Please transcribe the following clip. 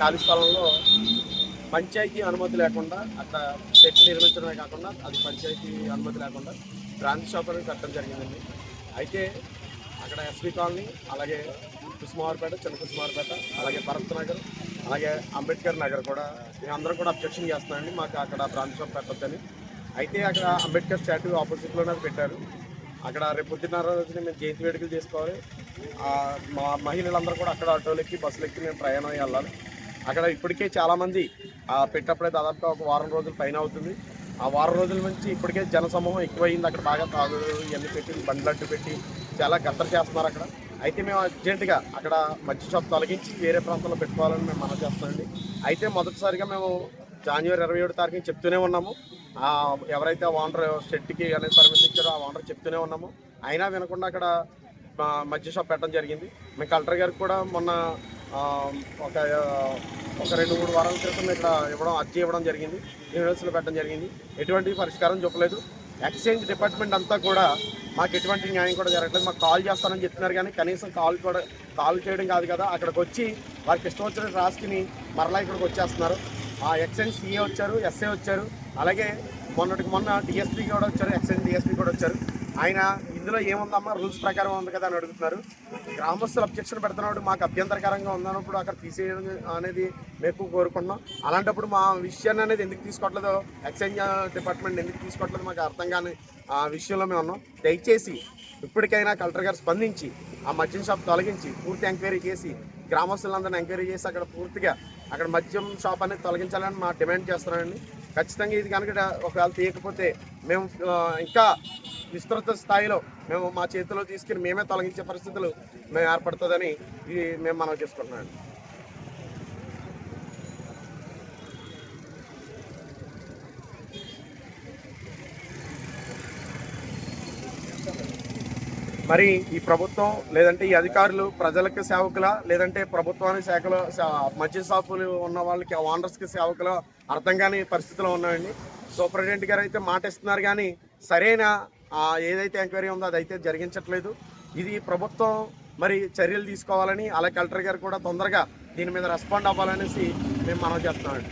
ఖాళీ స్థలంలో పంచాయతీ అనుమతి లేకుండా అక్కడ చెట్టు నిర్మించడమే కాకుండా అది పంచాయతీ అనుమతి లేకుండా బ్రాంచ్ షాప్ అనేది కట్టడం జరిగిందండి. అయితే అక్కడ ఎస్వి కాలనీ అలాగే కుసుమారపేట చిన్న కుసుమావారిపేట అలాగే భరత్ నగర్ అలాగే అంబేద్కర్ నగర్ కూడా మేమందరం కూడా అబ్జెక్షన్ చేస్తున్నామండి మాకు అక్కడ బ్రాంచ్ షాప్ పెట్టొద్దని. అయితే అక్కడ అంబేద్కర్ స్టాట్యూ ఆపోజిట్లోనే పెట్టారు. అక్కడ రేపు రోజున మేము జయంతి వేడుకలు చేసుకోవాలి. మా మహిళలందరూ కూడా అక్కడ ఆటోలు ఎక్కి బస్సులు ఎక్కి మేము ప్రయాణం వెళ్ళాలి. అక్కడ ఇప్పటికే చాలామంది ఆ, పెట్టప్పుడే దాదాపుగా ఒక వారం రోజుల పైన అవుతుంది. ఆ వారం రోజుల నుంచి ఇప్పటికే జనసమూహం ఎక్కువైంది. అక్కడ బాగా తాగు ఇవన్నీ పెట్టి బండ్లడ్డు పెట్టి చాలా గద్దరు చేస్తున్నారు అక్కడ. అయితే మేము అర్జెంటుగా అక్కడ మధ్య షాప్ తొలగించి వేరే ప్రాంతంలో పెట్టుకోవాలని మేము మనం చేస్తామండి అయితే మొదటిసారిగా మేము జనవరి ఇరవై ఏడు తారీఖున చెప్తూనే ఉన్నాము. ఆ, ఎవరైతే ఓనర్ షెడ్కి అనేది పర్మిషన్ ఇచ్చారో ఆ ఓనర్ చెప్తూనే ఉన్నాము. అయినా వినకుండా అక్కడ మధ్య షాప్ పెట్టడం జరిగింది. మేము కలెక్టర్ గారికి కూడా మొన్న ఒక ఒక రెండు మూడు వారాల క్రితం ఇక్కడ ఇవ్వడం అర్జీ ఇవ్వడం జరిగింది. యూనివర్సిటీలో పెట్టడం జరిగింది. ఎటువంటి పరిష్కారం చెప్పలేదు ఎక్స్చేంజ్ డిపార్ట్మెంట్ అంతా కూడా మాకు ఎటువంటి న్యాయం కూడా జరగట్లేదు. మాకు కాల్ చేస్తానని చెప్తున్నారు కానీ కనీసం కాల్ కూడా కాల్ చేయడం కాదు కదా. అక్కడికి వచ్చి వారికి ఇష్టం వచ్చినట్టు రాసుకుని మరలా ఇక్కడికి వచ్చేస్తున్నారు. ఆ ఎక్స్చేంజ్ సీఏ వచ్చారు ఎస్ఏ వచ్చారు. అలాగే మొన్నటికి మొన్న డిఎస్పీ కూడా వచ్చారు ఎక్స్చేంజ్ డిఎస్పీ కూడా వచ్చారు. ఆయన ఇందులో ఏముందమ్మా? రూల్స్ ప్రకారం ఉంది కదా అని అడుగుతున్నారు. గ్రామస్తులు అబ్జెక్షన్ పెడుతున్నప్పుడు మాకు అభ్యంతరకరంగా ఉందన్నప్పుడు అక్కడ తీసేయడం అనేది మేము కోరుకుంటున్నాం అలాంటప్పుడు మా విషయాన్ని అనేది ఎందుకు తీసుకోవట్లేదు ఎక్స్చేంజ్ డిపార్ట్మెంట్ ఎందుకు తీసుకోవట్లేదు మాకు అర్థం కాని ఆ విషయంలో మేము ఉన్నాం. దయచేసి ఇప్పటికైనా కలెక్టర్ గారు స్పందించి ఆ మద్యం షాప్ తొలగించి పూర్తి ఎంక్వైరీ చేసి గ్రామస్తులందరినీ ఎంక్వైరీ చేసి అక్కడ పూర్తిగా అక్కడ మద్యం షాప్ అనేది తొలగించాలని మా డిమాండ్ చేస్తున్నానండి. ఖచ్చితంగా ఇది కనుక ఒకవేళ తీయకపోతే మేము ఇంకా విస్తృత స్థాయిలో మేము మా చేతిలో తీసుకుని మేమే తొలగించే పరిస్థితులు మేము ఏర్పడుతుందని ఇది మేము మనం చేసుకుంటున్నాం. మరి ఈ ప్రభుత్వం లేదంటే ఈ అధికారులు ప్రజలకు సేవకుల లేదంటే ప్రభుత్వానికి శాఖలో మధ్య మద్య షాపులు ఉన్న వాళ్ళకి ఓనర్స్కి సేవకుల అర్థం కాని పరిస్థితిలో ఉన్నాయండి సూపరింటెండెంట్ గారు అయితే మాట ఇస్తున్నారు కానీ సరైన ఏదైతే ఎంక్వైరీ ఉందో అదైతే జరిగించట్లేదు. ఇది ప్రభుత్వం మరి చర్యలు తీసుకోవాలని అలా కలెక్టర్ గారు కూడా తొందరగా దీని మీద రెస్పాండ్ అవ్వాలనేసి మేము మనం చేస్తున్నామండి.